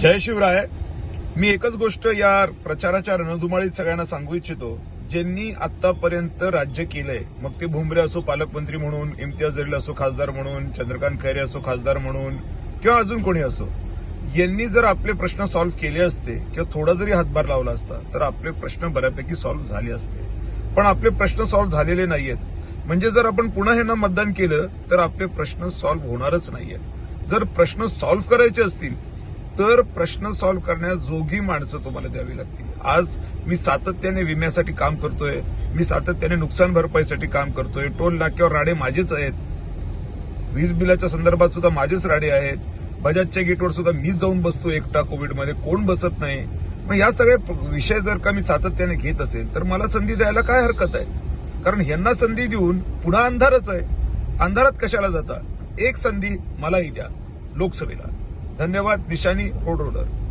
जय शिवराय. मी एकच गोष्ट या प्रचाराच्या रणधुमाळीत सगळ्यांना सांगू इच्छितो. ज्यांनी आतापर्यंत राज्य केलंय मग ते भुमरे असो पालकमंत्री म्हणून इम्तियाज जलील असो खासदार म्हणून चंद्रकांत खैरे असो खासदार म्हणून किंवा अजून कोणी असो यांनी जर आपले प्रश्न सॉल्व्ह केले असते किंवा थोडा जरी हातभार लावला असता तर आपले प्रश्न बऱ्यापैकी सॉल्व्ह झाले असते. पण आपले प्रश्न सॉल्व्ह झालेले नाहीयेत. म्हणजे जर आपण पुन्हा ह्यांना मतदान केलं तर आपले प्रश्न सॉल्व्ह होणारच नाहीयेत. जर प्रश्न सॉल्व्ह करायचे असतील तर प्रश्न सॉल्व्ह करण्याजोगी माणसं तुम्हाला द्यावी लागतील. आज मी सातत्याने विम्यासाठी काम करतोय मी सातत्याने नुकसान भरपाईसाठी काम करतोय टोल नाक्यावर राडे माझेच आहेत. वीज बिलाच्या संदर्भात सुद्धा माझेच राडे आहेत. बजाजच्या गेटवर सुद्धा मीच जाऊन बसतो एकटा कोविडमध्ये कोण बसत नाही. मग या सगळे विषय जर का मी सातत्याने घेत असेल तर मला संधी द्यायला काय हरकत आहे? कारण ह्यांना संधी देऊन पुन्हा अंधारच आहे. अंधारात कशाला जाता? एक संधी मलाही द्या लोकसभेला. धन्यवाद. Dishani road roller